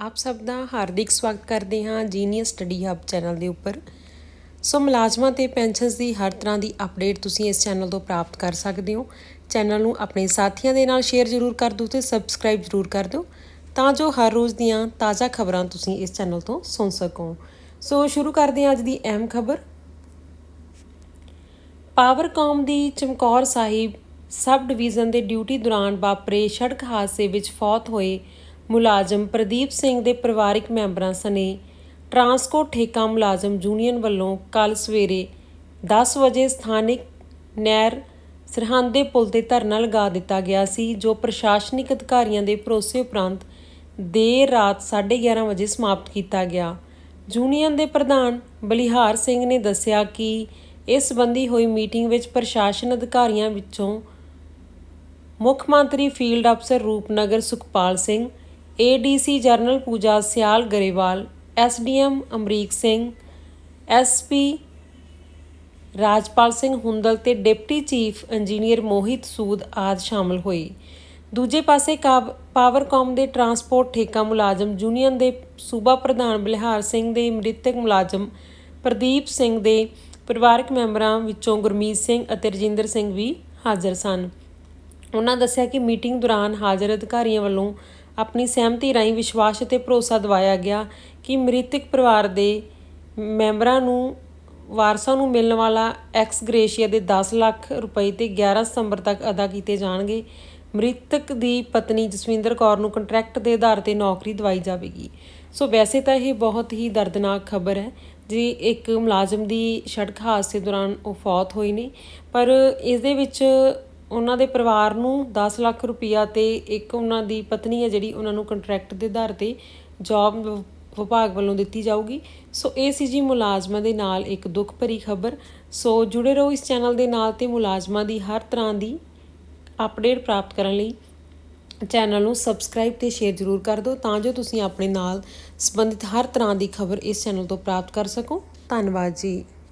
ਆਪ ਸਭ ਦਾ ਹਾਰਦਿਕ ਸਵਾਗਤ ਕਰਦੇ ਹਾਂ ਜੀਨੀਅਸ ਸਟੱਡੀ ਹੱਬ ਚੈਨਲ ਦੇ ਉੱਪਰ। ਸੋ ਮੁਲਾਜ਼ਮਾਂ ਤੇ ਪੈਨਸ਼ਨਸ ਦੀ ਹਰ ਤਰ੍ਹਾਂ ਦੀ ਅਪਡੇਟ ਤੁਸੀਂ ਇਸ ਚੈਨਲ ਤੋਂ ਪ੍ਰਾਪਤ ਕਰ ਸਕਦੇ ਹੋ। ਚੈਨਲ ਨੂੰ ਆਪਣੇ ਸਾਥੀਆਂ ਦੇ ਨਾਲ ਸ਼ੇਅਰ ਜ਼ਰੂਰ ਕਰ ਦਿਓ ਤੇ ਸਬਸਕ੍ਰਾਈਬ ਜ਼ਰੂਰ ਕਰ ਦਿਓ ਤਾਂ ਜੋ ਹਰ ਰੋਜ਼ ਦੀਆਂ ਤਾਜ਼ਾ ਖਬਰਾਂ ਤੁਸੀਂ ਇਸ ਚੈਨਲ ਤੋਂ ਸੁਣ ਸਕੋ। ਸੋ ਸ਼ੁਰੂ ਕਰਦੇ ਹਾਂ ਅੱਜ ਦੀ ਅਹਿਮ ਖਬਰ। ਪਾਵਰਕਾਮ ਦੀ ਚਮਕੌਰ ਸਾਹਿਬ ਸਬ ਡਿਵੀਜ਼ਨ ਦੇ ਡਿਊਟੀ ਦੌਰਾਨ ਵਾਪਰੇ ਸੜਕ ਹਾਦਸੇ ਵਿੱਚ ਫੌਤ ਹੋਏ ਮੁਲਾਜ਼ਮ ਪ੍ਰਦੀਪ ਸਿੰਘ ਦੇ ਪਰਿਵਾਰਕ ਮੈਂਬਰਾਂ ਸਣੇ ਟਰਾਂਸਕੋ ਠੇਕਾ ਮੁਲਾਜ਼ਮ ਯੂਨੀਅਨ ਵੱਲੋਂ ਕੱਲ ਸਵੇਰੇ 10 ਵਜੇ ਸਥਾਨਿਕ ਨਹਿਰ ਸਰਹੰਦ ਦੇ ਪੁਲ ਤੇ ਧਰਨਾ ਲਗਾ ਦਿੱਤਾ ਗਿਆ ਸੀ, ਜੋ ਪ੍ਰਸ਼ਾਸਨਿਕ ਅਧਿਕਾਰੀਆਂ ਦੇ ਭਰੋਸੇ ਉਪਰੰਤ ਦੇਰ ਰਾਤ 11:30 ਵਜੇ ਸਮਾਪਤ ਕੀਤਾ ਗਿਆ। ਯੂਨੀਅਨ ਦੇ ਪ੍ਰਧਾਨ ਬਲਿਹਾਰ ਸਿੰਘ ਨੇ ਦੱਸਿਆ ਕਿ ਇਸ ਸੰਬੰਧੀ ਹੋਈ ਮੀਟਿੰਗ ਵਿੱਚ ਪ੍ਰਸ਼ਾਸਨ ਅਧਿਕਾਰੀਆਂ ਵਿੱਚੋਂ ਮੁੱਖ ਮੰਤਰੀ ਫੀਲਡ ਅਫਸਰ Rupnagar Sukhpal Singh ADC general Pooja Sial Grewal SDM Amrik Singh SP Rajpal Singh Hundal ਤੇ deputy chief engineer Mohit Sood ਆਦ ਸ਼ਾਮਲ ਹੋਏ। ਦੂਜੇ ਪਾਸੇ ਕਾਵ- ਪਾਵਰਕਾਮ ਦੇ ਟਰਾਂਸਪੋਰਟ ਠੇਕਾ ਮੁਲਾਜ਼ਮ ਯੂਨੀਅਨ ਦੇ ਸੂਬਾ ਪ੍ਰਧਾਨ ਬਲਿਹਾਰ ਸਿੰਘ ਦੇ ਮ੍ਰਿਤਕ ਮੁਲਾਜ਼ਮ ਪ੍ਰਦੀਪ ਸਿੰਘ ਦੇ ਪਰਿਵਾਰਕ ਮੈਂਬਰਾਂ ਵਿੱਚੋਂ ਗੁਰਮੀਤ ਸਿੰਘ ਅਤੇ ਰਜਿੰਦਰ ਸਿੰਘ ਵੀ ਹਾਜ਼ਰ ਸਨ। ਉਹਨਾਂ ਦੱਸਿਆ ਕਿ ਮੀਟਿੰਗ ਦੌਰਾਨ ਹਾਜ਼ਰ ਅਧਿਕਾਰੀਆਂ ਵੱਲੋਂ ਆਪਣੀ ਸਹਿਮਤੀ ਰਾਹੀਂ ਵਿਸ਼ਵਾਸ ਅਤੇ ਭਰੋਸਾ ਦਿਵਾਇਆ ਗਿਆ ਕਿ ਮ੍ਰਿਤਕ ਪਰਿਵਾਰ ਦੇ ਮੈਂਬਰਾਂ ਨੂੰ, ਵਾਰਸਾਂ ਨੂੰ ਮਿਲਣ ਵਾਲਾ ਐਕਸ ਗ੍ਰੇਸ਼ੀਆ ਦੇ 10 ਲੱਖ ਰੁਪਏ ਤੇ 11 ਸਤੰਬਰ ਤੱਕ ਅਦਾ ਕੀਤੇ ਜਾਣਗੇ। ਮ੍ਰਿਤਕ ਦੀ ਪਤਨੀ ਜਸਵਿੰਦਰ ਕੌਰ ਨੂੰ ਕੰਟਰੈਕਟ ਦੇ ਆਧਾਰ ਤੇ ਨੌਕਰੀ ਦਵਾਈ ਜਾਵੇਗੀ। ਸੋ ਵੈਸੇ ਤਾਂ ਇਹ ਬਹੁਤ ਹੀ ਦਰਦਨਾਕ ਖਬਰ ਹੈ ਜੀ, ਇੱਕ ਮੁਲਾਜ਼ਮ ਦੀ ਸੜਕ ਹਾਦਸੇ ਦੌਰਾਨ ਉਹ ਫੌਤ ਹੋਈ ਨੇ। ਪਰ ਇਸ ਦੇ ਵਿੱਚ ਉਹਨਾਂ ਦੇ ਪਰਿਵਾਰ ਨੂੰ 10 ਲੱਖ ਰੁਪਈਆ ਤੇ ਇੱਕ ਉਹਨਾਂ ਦੀ ਪਤਨੀ ਹੈ ਜਿਹੜੀ ਉਹਨਾਂ ਨੂੰ ਕੰਟਰੈਕਟ ਦੇ ਆਧਾਰ ਤੇ ਜੌਬ ਵਿਭਾਗ ਵੱਲੋਂ ਦਿੱਤੀ ਜਾਊਗੀ। ਸੋ ਇਹ ਸੀ ਜੀ ਮੁਲਾਜ਼ਮਾਂ ਦੇ ਨਾਲ ਇੱਕ ਦੁੱਖ ਭਰੀ ਖਬਰ। ਸੋ ਜੁੜੇ ਰਹੋ ਇਸ ਚੈਨਲ ਦੇ ਨਾਲ ਤੇ ਮੁਲਾਜ਼ਮਾਂ ਦੀ ਹਰ ਤਰ੍ਹਾਂ ਦੀ ਅਪਡੇਟ ਪ੍ਰਾਪਤ ਕਰਨ ਲਈ ਚੈਨਲ ਨੂੰ ਸਬਸਕ੍ਰਾਈਬ ਤੇ ਸ਼ੇਅਰ ਜ਼ਰੂਰ ਕਰ ਦਿਓ ਤਾਂ ਜੋ ਤੁਸੀਂ ਆਪਣੇ ਨਾਲ ਸੰਬੰਧਿਤ ਹਰ ਤਰ੍ਹਾਂ ਦੀ ਖਬਰ ਇਸ ਚੈਨਲ ਤੋਂ ਪ੍ਰਾਪਤ ਕਰ ਸਕੋ। ਧੰਨਵਾਦ ਜੀ।